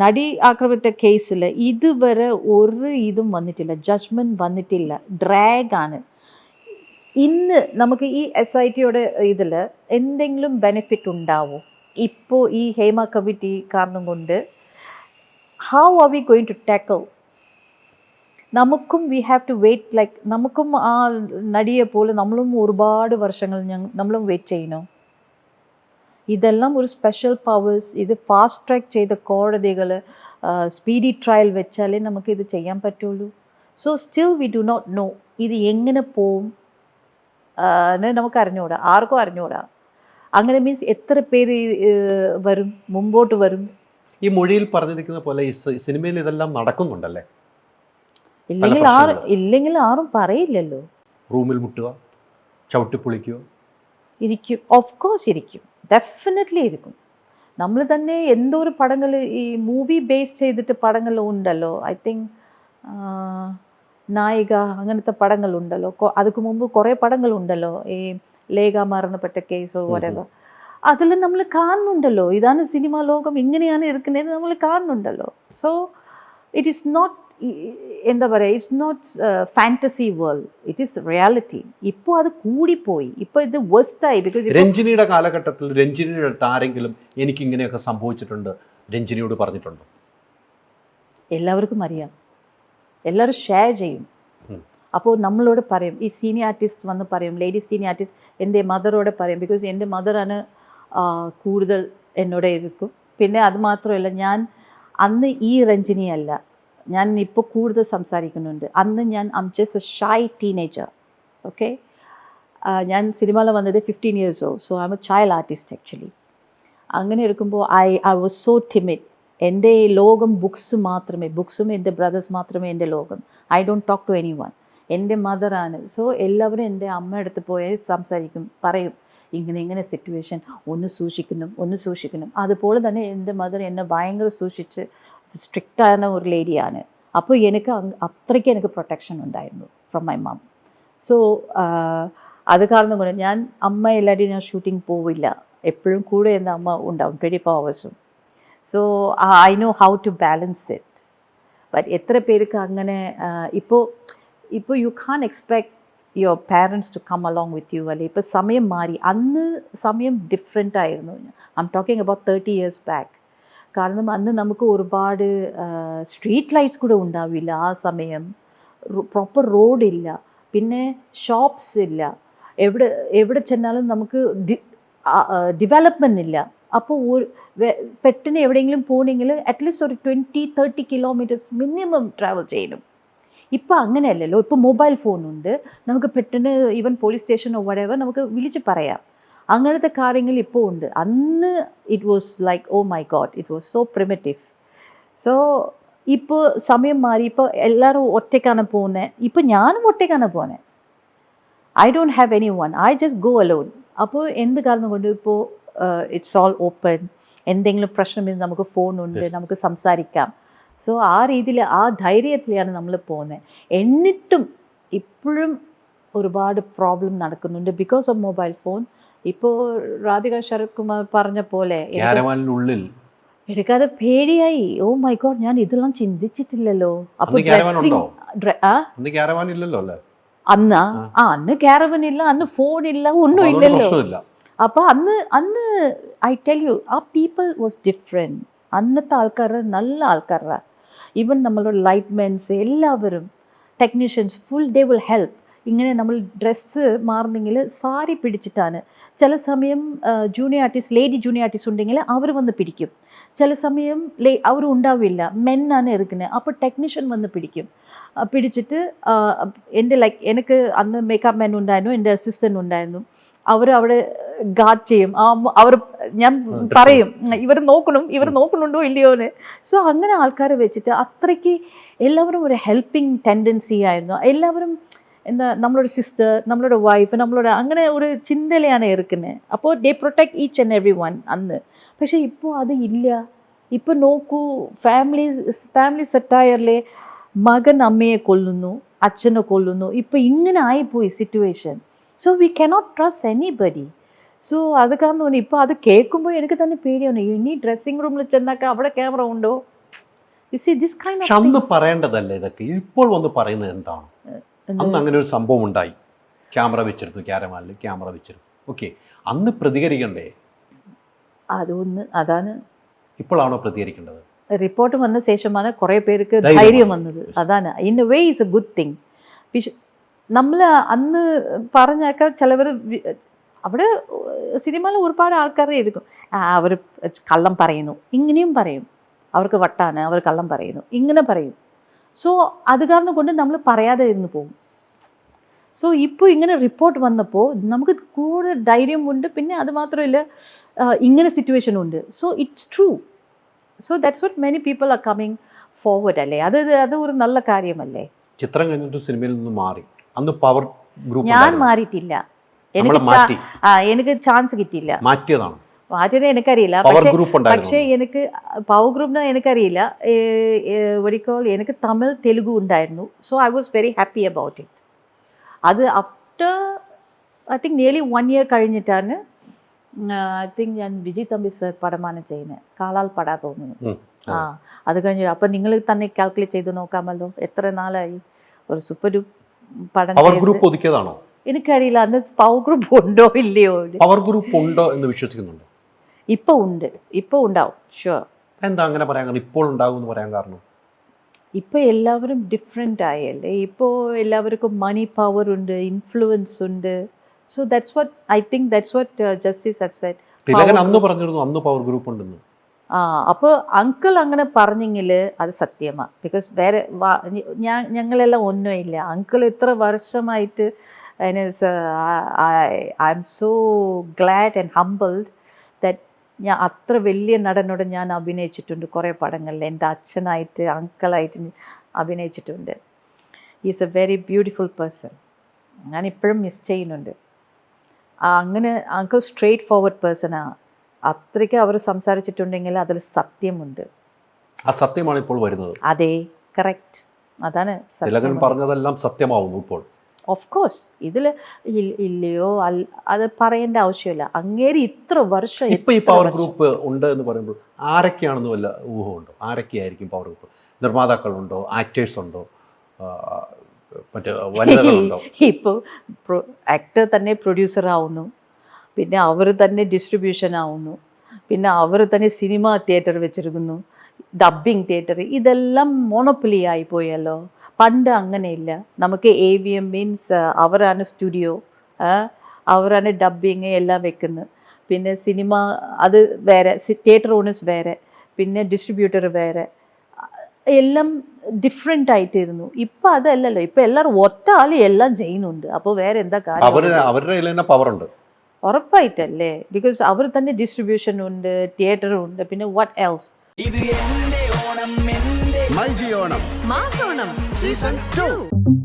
നടി ആക്രമിച്ച കേസിൽ ഇതുവരെ ഒരു ഇതും വന്നിട്ടില്ല ജഡ്ജ്മെന്റ് വന്നിട്ടില്ല ഡ്രാഗാണ് ഇന്ന് നമുക്ക് ഈ എസ് ഐ ടിയുടെ ഇതിൽ എന്തെങ്കിലും ബെനിഫിറ്റ് ഉണ്ടാവും? ഇപ്പോൾ ഈ ഹേമ കമ്മിറ്റി കാരണം കൊണ്ട് how are we going to tackle നമുക്കും we have to wait like നമുക്കും ആ നടിയെ പോലെ നമ്മളും ഒരുപാട് വർഷങ്ങൾ ഞങ്ങൾ നമ്മളും വെയിറ്റ് ചെയ്യണം? ഇതെല്ലാം ഒരു സ്പെഷ്യൽ പവേഴ്സ് ഇത് ഫാസ്റ്റ് ട്രാക്ക് ചെയ്ത കോടതികൾ സ്പീഡി ട്രയൽ വെച്ചാലേ നമുക്ക് ഇത് ചെയ്യാൻ പറ്റുള്ളൂ. So still we do not know ഇത് എങ്ങനെ പോവും. നമുക്ക് അറിഞ്ഞുകൂടാ ആർക്കും അറിഞ്ഞുകൂടാ അങ്ങനെ മീൻസ് എത്ര പേര് വരും? മുമ്പോട്ട് വരും? ഈ മൊഴിയിൽ പറഞ്ഞിരിക്കുന്ന പോലെ ഈ സിനിമയിൽ ഇതെല്ലാം നടക്കുന്നുണ്ടല്ലേ? ഇല്ലെങ്കിൽ ആരും ഇല്ലെങ്കിൽ ആരും പറയില്ലല്ലോ. റൂമിൽ മുട്ടുക ചവിട്ടിപ്പൊളിക്കുക ഇരിക്കും. ഓഫ് കോഴ്സ് ഇരിക്കും. ഡെഫിനറ്റ്ലി ഇരിക്കും. നമ്മൾ തന്നെ എന്തോ ഒരു പടങ്ങൾ ഈ മൂവി ബേസ് ചെയ്തിട്ട് പടങ്ങൾ ഉണ്ടല്ലോ. ഐ തിങ്ക് നായിക അങ്ങനത്തെ പടങ്ങളുണ്ടല്ലോ കൊ- അതുക്ക് മുമ്പ് കുറേ പടങ്ങളുണ്ടല്ലോ ഈ ലേഖ മരണപ്പെട്ട കേസോ വരവ അതിൽ നമ്മൾ കാണുന്നുണ്ടല്ലോ. ഇതാണ് സിനിമാ ലോകം ഇങ്ങനെയാണ് ഇരിക്കുന്നത് നമ്മൾ കാണുന്നുണ്ടല്ലോ. സോ ഇറ്റ് ഈസ് നോട്ട് എന്താ പറയുക it's not fantasy world it is reality ഇപ്പോൾ അത് കൂടിപ്പോയി. ഇപ്പോൾ ഇത് വേസ്റ്റായി ബിക്കോസ് രഞ്ജിനിയുടെ കാലഘട്ടത്തിൽ രഞ്ജിനിയുടെ അടുത്ത് ആരെങ്കിലും എനിക്ക് ഇങ്ങനെയൊക്കെ സംഭവിച്ചിട്ടുണ്ട് രഞ്ജിനിയോട് പറഞ്ഞിട്ടുണ്ടോ? എല്ലാവർക്കും അറിയാം. എല്ലാവരും ഷെയർ ചെയ്യും. അപ്പോൾ നമ്മളോട് പറയും ഈ സീനിയർ ആർട്ടിസ്റ്റ് വന്ന് പറയും ലേഡി സീനിയർ ആർട്ടിസ്റ്റ് എന്റെ മദറോട് പറയും ബിക്കോസ് എന്റെ മദറാണ് കൂടുതൽ എന്നോട് ഇരിക്കും പിന്നെ അത് മാത്രമല്ല ഞാൻ അന്ന് ഈ രഞ്ജിനി അല്ല ഞാൻ ഇപ്പോൾ കൂടുതൽ സംസാരിക്കുന്നുണ്ട്. അന്ന് ഞാൻ I'm just a shy teenager okay ഞാൻ സിനിമയിൽ വന്നത് fifteen years oh so I am a child artist actually അങ്ങനെ എടുക്കുമ്പോൾ I I was so timid എന്റെ ലോകം ബുക്സ് മാത്രമേ ബുക്സും എന്റെ ബ്രദേഴ്സ് മാത്രമേ എന്റെ ലോകം. I don't talk to anyone എന്റെ മദറാണ് സോ എല്ലാവരും എന്റെ അമ്മ അടുത്ത് പോയി സംസാരിക്കും പറയും. ഇങ്ങനെ ഇങ്ങനെ സിറ്റുവേഷൻ ഒന്ന് സൂക്ഷിക്കണം ഒന്ന് സൂക്ഷിക്കണം അതുപോലെ തന്നെ എന്റെ മദർ എന്നെ ഭയങ്കര സൂക്ഷിച്ച് സ്ട്രിക്റ്റാன ഒരു ലേഡിയാണ്. അപ്പോൾ എനിക്ക് അത്രയ്ക്ക് എനിക്ക് പ്രൊട്ടക്ഷൻ ഉണ്ടായിരുന്നു ഫ്രം മൈ മം സോ അത് കാരണം കൊണ്ട് ഞാൻ അമ്മ എല്ലാവരും ഞാൻ ഷൂട്ടിംഗ് പോവില്ല. എപ്പോഴും കൂടെ എന്റെ അമ്മ ഉണ്ടാവും twenty four അവേഴ്സും so I know how to balance it but എത്ര പേർക്ക് അങ്ങനെ ഇപ്പോൾ ഇപ്പോൾ you can expect your parents to come along with you അല്ലെ? ഇപ്പോൾ സമയം മാറി. അന്ന് സമയം ഡിഫറെന്റ് ആയിരുന്നു. I am talking about thirty years back കാരണം അന്ന് നമുക്ക് ഒരുപാട് സ്ട്രീറ്റ് ലൈറ്റ്സ് കൂടെ ഉണ്ടാവില്ല ആ സമയം. പ്രോപ്പർ റോഡില്ല പിന്നെ ഷോപ്സ് ഇല്ല. എവിടെ എവിടെ ചെന്നാലും നമുക്ക് ഡെവലപ്മെന്റ് ഇല്ല. അപ്പോൾ ഒരു പെട്ടെന്ന് എവിടെയെങ്കിലും പോകണമെങ്കിൽ അറ്റ്ലീസ്റ്റ് ഒരു twenty thirty kilometres minimum travel ചെയ്യണം. ഇപ്പോൾ അങ്ങനെയല്ലല്ലോ. ഇപ്പോൾ മൊബൈൽ ഫോണുണ്ട് നമുക്ക് പെട്ടെന്ന് ഈവൻ പോലീസ് സ്റ്റേഷനോ വടവർ നമുക്ക് വിളിച്ച് പറയാം. അങ്ങനത്തെ കാര്യങ്ങൾ ഇപ്പോൾ ഉണ്ട്. അന്ന് it was like oh my god it was so primitive so ഇപ്പോൾ സമയം മാറി. ഇപ്പോൾ എല്ലാവരും ഒറ്റയ്ക്കാണ് പോകുന്നത് ഇപ്പോൾ ഞാനും ഒറ്റയ്ക്കാണ് പോകുന്നത് I don't have anyone I just go alone അപ്പോൾ എന്ത് കാരണം കൊണ്ട് ഇപ്പോൾ ഇറ്റ്സ് ഓൾ ഓപ്പൺ എന്തെങ്കിലും പ്രശ്നമില്ല നമുക്ക് ഫോണുണ്ട്. നമുക്ക് സംസാരിക്കാം. സോ ആ രീതിയിൽ ആ ധൈര്യത്തിലാണ് നമ്മൾ പോകുന്നത് എന്നിട്ടും ഇപ്പോഴും ഒരുപാട് പ്രോബ്ലം നടക്കുന്നുണ്ട് ബിക്കോസ് ഓഫ് മൊബൈൽ ഫോൺ ഇപ്പോൾ രാധിക ശരത് കുമാർ പറഞ്ഞ പോലെ ഉള്ളിൽ എടുക്കാതെ പേടിയായി. ഓ മൈ ഗോഡ് ഞാൻ ഇതെല്ലാം ചിന്തിച്ചിട്ടില്ലല്ലോ. അപ്പൊ അന്ന് ആ? അന്ന് ക്യാരവാൻ ഇല്ല അന്ന് ഫോൺ ഇല്ല ഒന്നും ഇല്ലല്ലോ. അപ്പൊ അന്ന് അന്ന് I tell you ah people was different അന്നത്തെ ആൾക്കാർ നല്ല ആൾക്കാരുടെ ഈവൻ നമ്മളുടെ ലൈറ്റ്മെൻസ് എല്ലാവരും technicians full day will help ഇങ്ങനെ നമ്മൾ ഡ്രസ്സ് മാറുന്നെങ്കിൽ സാരി പിടിച്ചിട്ടാണ്. ചില സമയം junior artist lady junior artist ഉണ്ടെങ്കിൽ അവർ വന്ന് പിടിക്കും. ചില സമയം ലേ അവർ ഉണ്ടാവില്ല. മെന്നാണ് എടുക്കുന്നത് അപ്പോൾ ടെക്നീഷ്യൻ വന്ന് പിടിക്കും. പിടിച്ചിട്ട് എന്റെ ലൈക്ക് എനിക്ക് അന്ന് മേക്കപ്പ് മാൻ ഉണ്ടായിരുന്നു എന്റെ അസിസ്റ്റന്റ് ഉണ്ടായിരുന്നു. അവർ അവിടെ ഗാർഡ് ചെയ്യും. അവർ ഞാൻ പറയും ഇവർ നോക്കണം ഇവർ നോക്കുന്നുണ്ടോ ഇല്ലയോന്ന് സോ അങ്ങനെ ആൾക്കാരെ വെച്ചിട്ട് അത്രയ്ക്ക് എല്ലാവരും ഒരു ഹെൽപ്പിംഗ് ടെൻഡൻസി ആയിരുന്നു. എല്ലാവരും എന്താ നമ്മളുടെ സിസ്റ്റർ നമ്മളുടെ വൈഫ് നമ്മളുടെ അങ്ങനെ ഒരു ചിന്തയിലാണ് ഇരിക്കുന്നത് അപ്പോൾ they protect each and everyone അന്ന്. പക്ഷേ ഇപ്പോൾ അത് ഇല്ല. ഇപ്പോൾ നോക്കൂ ഫാമിലി ഫാമിലി സെറ്റായറിലെ മകൻ അമ്മയെ കൊല്ലുന്നു അച്ഛനെ കൊല്ലുന്നു. ഇപ്പോൾ ഇങ്ങനെ ആയിപ്പോയി situation so we cannot trust anybody so അത് കാരണം ഇപ്പോൾ അത് കേൾക്കുമ്പോൾ എനിക്ക് തന്നെ പേടിയാണ്. ഇനി ഡ്രസ്സിംഗ് റൂമിൽ ചെന്നാക്ക? അവിടെ ക്യാമറ ഉണ്ടോ? യു സി ദിസ് കൈൻഡ് അന്ന് പറയേണ്ടതല്ലേ ഇതൊക്കെ? ഇപ്പോൾ വന്ന് പറയുന്നത് എന്താണ്? അന്ന് അങ്ങനെ ഒരു സംഭവം ഉണ്ടായി. ക്യാമറ വെച്ചെടുത്തു ക്യാരമാലിൽ ക്യാമറ വെച്ചെടുത്തു. ഓക്കെ. അന്ന് പ്രതികരിക്കണ്ടേ? അതൊന്ന് അതാണ് ഇപ്പോഴാണോ പ്രതികരിക്കേണ്ടത്? റിപ്പോർട്ട് വന്ന ശേഷമാണ് കുറേ പേർക്ക് ധൈര്യം വന്നത്. അതാണ്. In a way is a good thing വിഷ നമ്മൾ അന്ന് പറഞ്ഞാൽ ചിലവർ അവിടെ സിനിമയിൽ ഒരുപാട് ആൾക്കാരെ എടുക്കും. അവർ കള്ളം പറയുന്നു. ഇങ്ങനെയും പറയും. അവർക്ക് വട്ടാണ് അവർ കള്ളം പറയുന്നു. ഇങ്ങനെ പറയും. സോ അത് കാരണം കൊണ്ട് നമ്മൾ പറയാതെ ഇരുന്ന് പോകും. സോ ഇപ്പോൾ ഇങ്ങനെ റിപ്പോർട്ട് വന്നപ്പോൾ നമുക്ക് കൂടുതൽ ധൈര്യമുണ്ട് പിന്നെ അത് മാത്രമല്ല ഇങ്ങനെ സിറ്റുവേഷൻ ഉണ്ട്. So it's true so that's what many people are coming forward അല്ലേ? അത് അത് ഒരു നല്ല കാര്യമല്ലേ? ചിത്രം കഴിഞ്ഞിട്ട് സിനിമയിൽ നിന്ന് മാറി. അന്ന് പവർ ഗ്രൂപ്പ് ഞാൻ മാറിയിട്ടില്ല. ആ എനിക്ക് ചാൻസ് കിട്ടിയില്ല. മാറ്റിയതാണ്. മാറ്റിയത് എനിക്കറിയില്ല. പക്ഷേ എനിക്ക് പവർ ഗ്രൂപ്പിന് എനിക്കറിയില്ല. ഒരിക്കൽ എനിക്ക് തമിഴ് തെലുഗു ഉണ്ടായിരുന്നു. So I was very happy about it അത് after I think nearly one year കഴിഞ്ഞിട്ടാണ് ഐ തിങ്ക് ഞാൻ വിജയ് തമ്പി സർ പടമാണ് ചെയ്യുന്നത്. കാലാൽ പടാ തോന്നുന്നു. ആ. അത് കഴിഞ്ഞ് അപ്പം നിങ്ങൾ തന്നെ കാൽക്കുലേറ്റ് ചെയ്ത് നോക്കാമല്ലോ. എത്ര നാളായി? ഒരു സൂപ്പർ പടം ഗ്രൂപ്പ് ഒതുക്കിയതാണോ? എനിക്കറിയില്ല. അന്ന് പവർ ഗ്രൂപ്പ് ഉണ്ടോ ഇല്ലയോ? പവർ ഗ്രൂപ്പ് ഉണ്ടോ എന്ന് വിശ്വസിക്കുന്നുണ്ടോ? ഇപ്പൊ ഉണ്ട്. ഇപ്പൊ ഉണ്ടാവും. ഷുവർ എന്താ അങ്ങനെ പറയാൻ കാരണം? ഇപ്പോൾ ഉണ്ടാകും എന്ന് പറയാൻ കാരണം? ഇപ്പോൾ എല്ലാവരും ഡിഫറെന്റ് ആയല്ലേ? ഇപ്പോൾ എല്ലാവർക്കും മണി പവർ ഉണ്ട് ഇൻഫ്ലുവൻസ് ഉണ്ട്. So that's what I think that's what justice have set Thilakan അന്ന് പറഞ്ഞിരുന്നു അന്ന് പവർ ഗ്രൂപ്പ് ഉണ്ടെന്ന്. ആ അപ്പോൾ അങ്കിൾ അങ്ങനെ പറഞ്ഞെങ്കിൽ അത് സത്യമാണ് ബിക്കോസ് വേറെ ഞാൻ ഞങ്ങളെല്ലാം ഒന്നുമില്ല. അങ്കിൾ ഇത്ര വർഷമായിട്ട് I am so glad and humbled that ഞാൻ അത്ര വലിയ നടനോട് ഞാൻ അഭിനയിച്ചിട്ടുണ്ട്. കുറേ പടങ്ങളിൽ. എന്റെ അച്ഛനായിട്ട് അങ്കിളായിട്ട് അഭിനയിച്ചിട്ടുണ്ട്. Is a very beautiful person ഞാൻ ഇപ്പോഴും മിസ് ചെയ്യുന്നുണ്ട്. അങ്ങനെ അങ്കിൾ സ്ട്രേറ്റ് ഫോർവേഡ് പേഴ്സണാണ് അത്രയ്ക്ക് അവർ സംസാരിച്ചിട്ടുണ്ടെങ്കിൽ അതിൽ സത്യമുണ്ട്. ആ സത്യമാണ് ഇപ്പോൾ വരുന്നത്. അതെ കറക്റ്റ് അതാണ് തിലകൻ പറഞ്ഞതെല്ലാം സത്യമാവുന്നു ഇപ്പോൾ. ഓഫ് കോഴ്സ് ഇതിൽ ഇല്ലയോ അത് പറയേണ്ട ആവശ്യമില്ല. അങ്ങേരി ഇത്ര വർഷം ഇപ്പൊ ഈ പവർ ഗ്രൂപ്പ് ഉണ്ട് എന്ന് പറയുമ്പോൾ ആരൊക്കെയാണെന്ന് വല്ല ഊഹമുണ്ടോ? ആരൊക്കെയായിരിക്കും പവർ ഗ്രൂപ്പ് നിർമ്മാതാക്കളുണ്ടോ? ആക്ടേഴ്സ് ഉണ്ടോ? ഇപ്പോൾ ആക്ടർ തന്നെ പ്രൊഡ്യൂസർ ആവുന്നു. പിന്നെ അവർ തന്നെ ഡിസ്ട്രിബ്യൂഷൻ ആവുന്നു. പിന്നെ അവർ തന്നെ സിനിമ തിയേറ്റർ വെച്ചിരിക്കുന്നു. ഡബ്ബിംഗ് തിയേറ്റർ ഇതെല്ലാം മോണോപ്പൊലി ആയിപ്പോയല്ലോ പണ്ട് അങ്ങനെയില്ല. നമുക്ക് എ വി എം മീൻസ് അവരാണ് സ്റ്റുഡിയോ അവരാണ് ഡബ്ബിങ് എല്ലാം വെക്കുന്നത് പിന്നെ സിനിമ അത് വേറെ തിയേറ്റർ ഓണേഴ്സ് വേറെ പിന്നെ ഡിസ്ട്രിബ്യൂട്ടർ വേറെ. എല്ലാം ഡിഫറെന്റ് ആയിട്ടിരുന്നു. ഇപ്പം അതല്ലല്ലോ. ഇപ്പം എല്ലാവരും ഒറ്റ ആൾ എല്ലാം ചെയ്യുന്നുണ്ട്. അപ്പോൾ വേറെ എന്താ കാര്യം? അവർ അവരുടെ പവർ ഉണ്ട്. ഉറപ്പായിട്ടല്ലേ? ബിക്കോസ് അവർ തന്നെ ഡിസ്ട്രിബ്യൂഷൻ ഉണ്ട് തിയേറ്റർ ഉണ്ട് പിന്നെ വാട്ട് എൽസ് ഇത് എന്റെ ഓണം ഓണം. Season 2